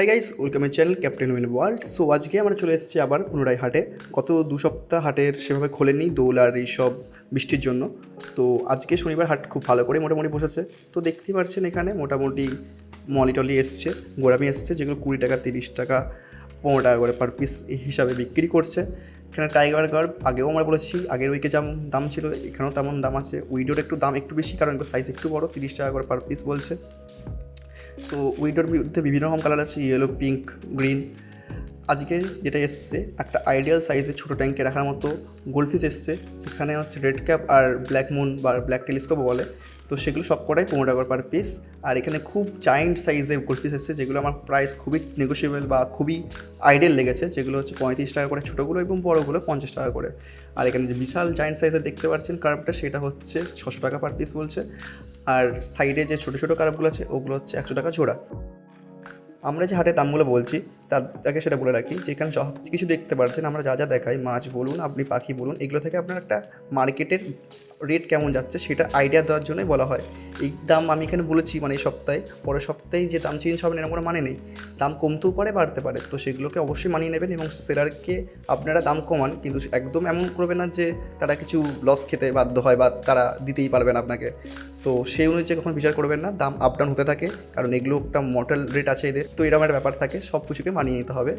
High guys welcome এর channel captain win world so আজকে আমরা চলে এসেছি আবার পুনরায় হাটে। গত দু সপ্তাহ হাটের সেভাবে খোলেনি দোল আর এইসব বৃষ্টির জন্য। তো, আজকে শনিবার হাট খুব ভালো করে মোটামুটি বসেছে। তো, দেখতেই পাচ্ছেন এখানে মোটামুটি মলি টলি এসছে, গোড়ামি এসছে, যেগুলো কুড়ি টাকা, তিরিশ টাকা, পনেরো টাকা করে পার পিস হিসাবে বিক্রি করছে। এখানে টাইগার গার্ড আগেও আমরা বলেছি, আগের উইকে যেমন দাম ছিল, এখানেও তেমন দাম আছে। উইডোর একটু দাম একটু বেশি, কারণ সাইজ একটু বড়, তিরিশ টাকা করে পার পিস বলছে। তো উইডোর মধ্যে বিভিন্ন রকম কালার আছে ইয়েলো পিঙ্ক গ্রিন আজকে যেটা এসছে, একটা আইডিয়াল সাইজের ছোটো ট্যাঙ্কে রাখার মতো গোল্ডফিশ এসছে। যেখানে হচ্ছে রেড ক্যাপ আর ব্ল্যাক মুন বা ব্ল্যাক টেলিস্কোপ বলে। তো সেগুলো সব কটাই পনেরো টাকা পার পিস আর এখানে খুব জায়েন্ট সাইজের গোল্ডফিশ এসছে, যেগুলো আমার প্রাইস খুবই নেগোসিয়েবল বা খুবই আইডিয়াল লেগেছে। যেগুলো হচ্ছে পঁয়ত্রিশ টাকা করে ছোটোগুলো এবং বড়োগুলো পঞ্চাশ টাকা করে। আর এখানে যে বিশাল জায়েন্ট সাইজের দেখতে পাচ্ছেন কার্ভটা সেটা হচ্ছে ছশো টাকা পার পিস বলছে। আর সাইডে যে ছোটো ছোটো কার্পগুলো আছে, ওগুলো হচ্ছে একশো টাকা জোড়া। আমরা যে হাটের দামগুলো বলছি তাকে সেটা বলে রাখি, যেখানে সব কিছু দেখতে পারছেন, আমরা যা যা দেখাই, মাছ বলুন, আপনি পাখি বলুন, এগুলো থেকে আপনার একটা মার্কেটের রেট কেমন যাচ্ছে সেটা আইডিয়া দেওয়ার জন্যই বলা হয়। এই দাম আমি এখানে বলেছি মানে এই সপ্তাহে, পরের সপ্তাহে যে দাম চেঞ্জ হবে এরকম কোনো মানে নেই। দাম কমতেও পারে, বাড়তে পারে। তো সেগুলোকে অবশ্যই মানিয়ে নেবেন এবং সেলারকে আপনারা দাম কমান, কিন্তু একদম এমন করবেন না যে তারা কিছু লস খেতে বাধ্য হয় বা তারা দিতেই পারবে না আপনাকে। তো সেই অনুযায়ী কখনো বিচার করবেন না, দাম আপ ডাউন হতে থাকে, কারণ এগুলো একটা মর্টাল রেট আছে এদের। তো এরকম একটা ব্যাপার থাকে সব কিছুকে মানিয়ে নিতে হবে।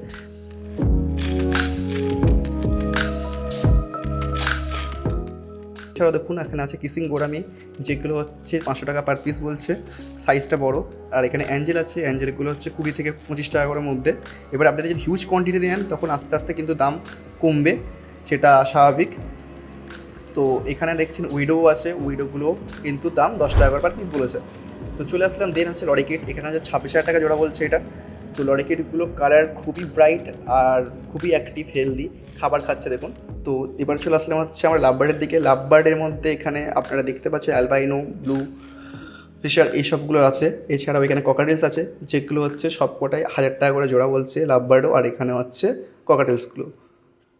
এছাড়াও দেখুন, এখানে আছে কিসিং গোরামি যেগুলো হচ্ছে পাঁচশো টাকা পার পিস বলছে। সাইজটা বড়। আর এখানে অ্যাঞ্জেল আছে অ্যাঞ্জেলগুলো হচ্ছে কুড়ি থেকে পঁচিশ টাকা করে মধ্যে। এবার আপনারা যদি হিউজ কোয়ান্টিটি নেন, তখন আস্তে আস্তে কিন্তু দাম কমবে। সেটা স্বাভাবিক। তো এখানে দেখছেন উইডো আছে উইডোগুলো কিন্তু দাম দশ টাকা করে পার পিস বলেছে। তো চলে আসলাম দেন আছে লরিকিট এখানে আছে ছাব্বিশ হাজার টাকা জোড়া বলছে এটা। তো লরিকিটগুলো কালার খুবই ব্রাইট আর খুবই অ্যাক্টিভ হেলদি খাবার খাচ্ছে, দেখুন। তো এবার চলে আসলাম হচ্ছে আমরা লাভবার্ডের দিকে। লাভবার্ডের মধ্যে এখানে আপনারা দেখতে পাচ্ছেন অ্যালবাইনো, ব্লু, ফিশার, এইসবগুলো আছে। এছাড়াও এখানে ককাটেলস আছে, যেগুলো হচ্ছে সব কটাই হাজার টাকা করে জোড়া বলছে লাভবার্ডও, আর এখানে হচ্ছে ককাটেলসগুলো।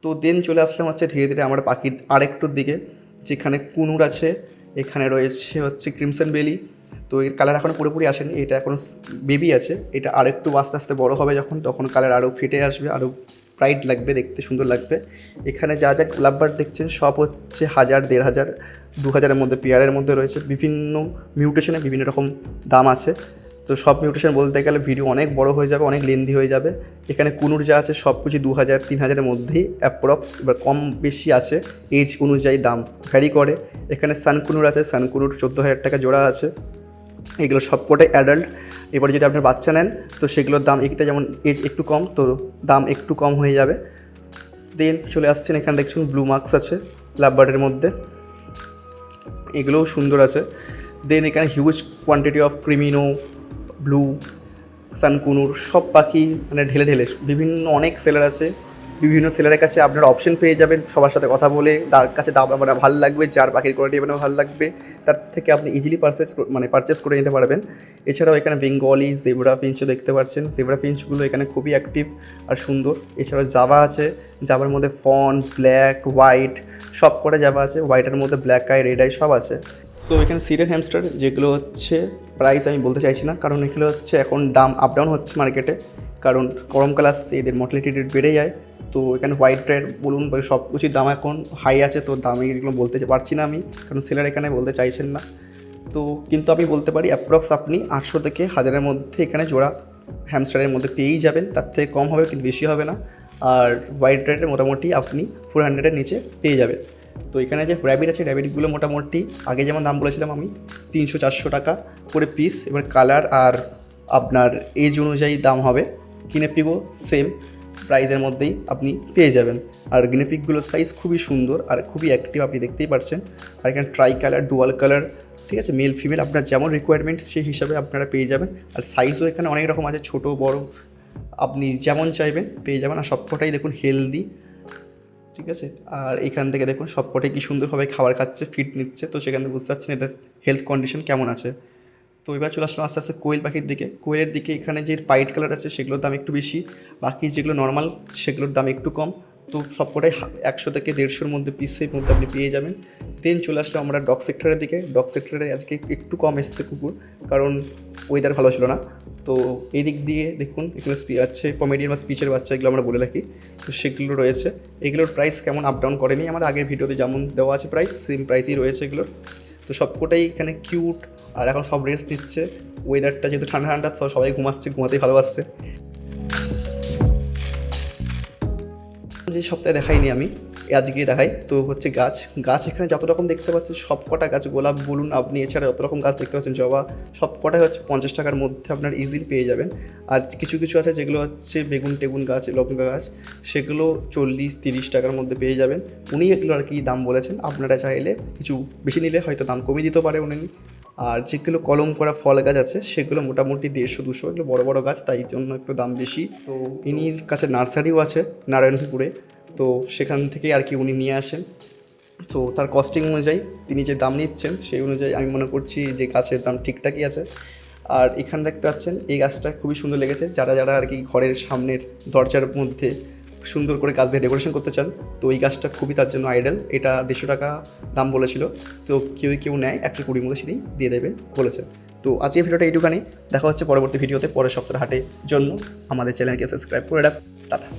তো দেন চলে আসলাম হচ্ছে ধীরে ধীরে আমার পাখির আরেকটুর দিকে, যেখানে কুনুর আছে, এখানে রয়েছে হচ্ছে ক্রিমসন বেলি। তো এর কালার এখনও পুরোপুরি আসেনি, এটা এখনও বেবি আছে। এটা আরেকটু আস্তে আস্তে বড় হবে যখন, তখন কালার আরও ফেটে আসবে আরও ব্রাইট লাগবে, দেখতে সুন্দর লাগবে। এখানে যা যা লাভবার দেখছেন, সব হচ্ছে হাজার, দেড় হাজার, দু হাজারের মধ্যে পেয়ারের মধ্যে রয়েছে। বিভিন্ন মিউটেশনে বিভিন্ন রকম দাম আছে। তো সব মিউটেশন বলতে গেলে ভিডিও অনেক বড় হয়ে যাবে, অনেক লেন্দি হয়ে যাবে। এখানে কুনুর যা আছে, সব কিছু দু হাজার, তিন হাজারের মধ্যেই অ্যাপ্রক্স এবার কম বেশি আছে এজ অনুযায়ী দাম ভ্যারি করে। এখানে সানকুনুর আছে, সানকুনুর চোদ্দ হাজার টাকা জোড়া আছে। এগুলো সবকটাই অ্যাডাল্ট এবারে যদি আপনার বাচ্চা নেন, তো সেগুলোর দাম একটা যেমন এজ একটু কম, তো দাম একটু কম হয়ে যাবে। দেন চলে আসছেন এখানে দেখছেন ব্লু মার্কস আছে লাভবার্ডের মধ্যে। এগুলোও সুন্দর আছে। দেন এখানে হিউজ কোয়ান্টিটি অফ ক্রিমিনো ব্লু সানকুনুর সব পাখি মানে ঢেলে ঢেলে। বিভিন্ন অনেক সেলার আছে। বিভিন্ন সেলারের কাছে আপনারা অপশন পেয়ে যাবেন। সবার সাথে কথা বলে, তার কাছে দাম মানে ভালো লাগবে, যার পাখির কোয়ালিটি মানে ভালো লাগবে, তার থেকে আপনি ইজিলি পারচেস মানে পারচেস করে নিতে পারবেন। এছাড়াও এখানে বেঙ্গলি জেব্রা ফিঞ্চও দেখতে পাচ্ছেন। জেব্রা ফিঞ্চগুলো এখানে খুবই অ্যাক্টিভ আর সুন্দর। এছাড়াও জাভা আছে। জাভার মধ্যে ফন ব্ল্যাক হোয়াইট সব করে জাভা আছে। হোয়াইটের মধ্যে ব্ল্যাক আই রেড আই সব আছে। সো এখানে সিরিয়ান হ্যামস্টার যেগুলো হচ্ছে প্রাইস আমি বলতে চাইছি না, কারণ এগুলো হচ্ছে এখন দাম আপ ডাউন হচ্ছে মার্কেটে কারণ গরমকাল আসছে, এদের মর্টালিটি রেট বেড়ে যায়। তো এখানে হোয়াইট রেড বলুন সব কিছুর দাম এখন হাই আছে, তো দামে এগুলো বলতে পারছি না আমি, কারণ সেলার এখানে বলতে চাইছেন না। তো কিন্তু আমি বলতে পারি অ্যাপ্রক্স আপনি আটশো থেকে হাজারের মধ্যে এখানে জোড়া হ্যামস্টারের মধ্যে পেয়েই যাবেন, তার থেকে কম হবে কিন্তু বেশি হবে না। আর হোয়াইট রেডের মোটামুটি আপনি ফোর হান্ড্রেডের নিচে পেয়ে যাবেন। তো এখানে যে র্যাবিট আছে র্যাবিটগুলো মোটামুটি আগে যেমন দাম বলেছিলাম আমি, তিনশো চারশো টাকা করে পিস এবার কালার আর আপনার এজ অনুযায়ী দাম হবে। কিনেপিগও সেম প্রাইজের মধ্যেই আপনি পেয়ে যাবেন। আর গিনেপিকগুলোর সাইজ খুবই সুন্দর আর খুবই অ্যাক্টিভ আপনি দেখতেই পাচ্ছেন আর এখানে ট্রাই কালার ডুয়াল কালার ঠিক আছে? মেল ফিমেল আপনার যেমন রিকোয়ারমেন্ট সেই হিসাবে আপনারা পেয়ে যাবেন। আর সাইজও এখানে অনেক রকম আছে, ছোট, বড়। আপনি যেমন চাইবেন পেয়ে যাবেন। আর সবকটাই দেখুন হেলদি ঠিক আছে? আর এখান থেকে দেখুন সবকটাই কি সুন্দরভাবে খাবার খাচ্ছে ফিট নিচ্ছে। তো সেখানে বুঝতে পারছেন এটার হেলথ কন্ডিশন কেমন আছে। তো এবার চলে আসলাম আস্তে আস্তে কোয়েল পাখির দিকে। কোয়েলের দিকে এখানে যে পাইট কালার আছে সেগুলোর দাম একটু বেশি। বাকি যেগুলো নর্মাল সেগুলোর দাম একটু কম। তো সবকটাই একশো থেকে দেড়শোর মধ্যে পিসের মধ্যে আপনি পেয়ে যাবেন। দেন চলে আসলাম আমরা ডগ সেক্টরের দিকে। ডগ সেক্টরে আজকে একটু কম এসছে কুকুর, কারণ ওয়েদার ভালো ছিল না। তো এই দিক দিয়ে দেখুন, এগুলো আছে কমেডিয়ান বা স্পিচের বাচ্চা, এগুলো আমরা বলে রাখি। তো সেগুলো রয়েছে। এগুলোর প্রাইস কেমন আপ ডাউন করেনি। আমার আগের ভিডিওতে যেমন দেওয়া আছে প্রাইস সেম প্রাইসই রয়েছে এগুলোর। তো সবকটাই এখানে কিউট আর এখন সব রেস্ট নিচ্ছে। ওয়েদারটা যেহেতু ঠান্ডা ঠান্ডা সবাই ঘুমাচ্ছে, ঘুমাতেই ভালোবাসছে। যে সপ্তাহে দেখাইনি আমি। আজকে দেখাই? তো হচ্ছে গাছ। গাছ এখানে যত রকম দেখতে পাচ্ছেন সব কটা গাছ, গোলাপ, বলুন, আপনি এছাড়া যত রকম গাছ দেখতে পাচ্ছেন, জবা সব কটাই হচ্ছে পঞ্চাশ টাকার মধ্যে আপনার ইজিলি পেয়ে যাবেন। আর কিছু কিছু আছে যেগুলো হচ্ছে বেগুন টেগুন গাছ, লঙ্কা গাছ, সেগুলো চল্লিশ, তিরিশ টাকার মধ্যে পেয়ে যাবেন। উনি এগুলো আর কি দাম বলেছেন, আপনারা চাইলে কিছু বেশি নিলে হয়তো দাম কমিয়ে দিতে পারে উনি। আর যেগুলো কলম করা ফল গাছ আছে, সেগুলো মোটামুটি দেড়শো, দুশো, এগুলো বড় বড় গাছ, তাই জন্য একটু দাম বেশি। তো ইনির কাছে নার্সারিও আছে, নারায়ণপুরে। তো সেখান থেকে আর কি উনি নিয়ে আসেন। তো তার কস্টিং অনুযায়ী তিনি যে দাম নিচ্ছেন, সেই অনুযায়ী আমি মনে করছি যে গাছের দাম ঠিকঠাকই আছে। আর এখানে দেখতে পাচ্ছেন, এই গাছটা খুবই সুন্দর লেগেছে। যারা যারা আর কি ঘরের সামনের দরজার মধ্যে সুন্দর করে গাছ দিয়ে ডেকোরেশন করতে চান, তো এই গাছটা খুবই তার জন্য আইডাল এটা দেড়শো টাকা দাম বলেছিল। তো কেউ কেউ নেয় একশো কুড়ির মধ্যে সেটাই দিয়ে দেবেন বলেছে। তো আজকের ভিডিওটা এইটুখানি। দেখা হচ্ছে পরবর্তী ভিডিওতে। পরের সপ্তাহের হাটের জন্য আমাদের চ্যানেলকে সাবস্ক্রাইব করে রাখ। টাটা।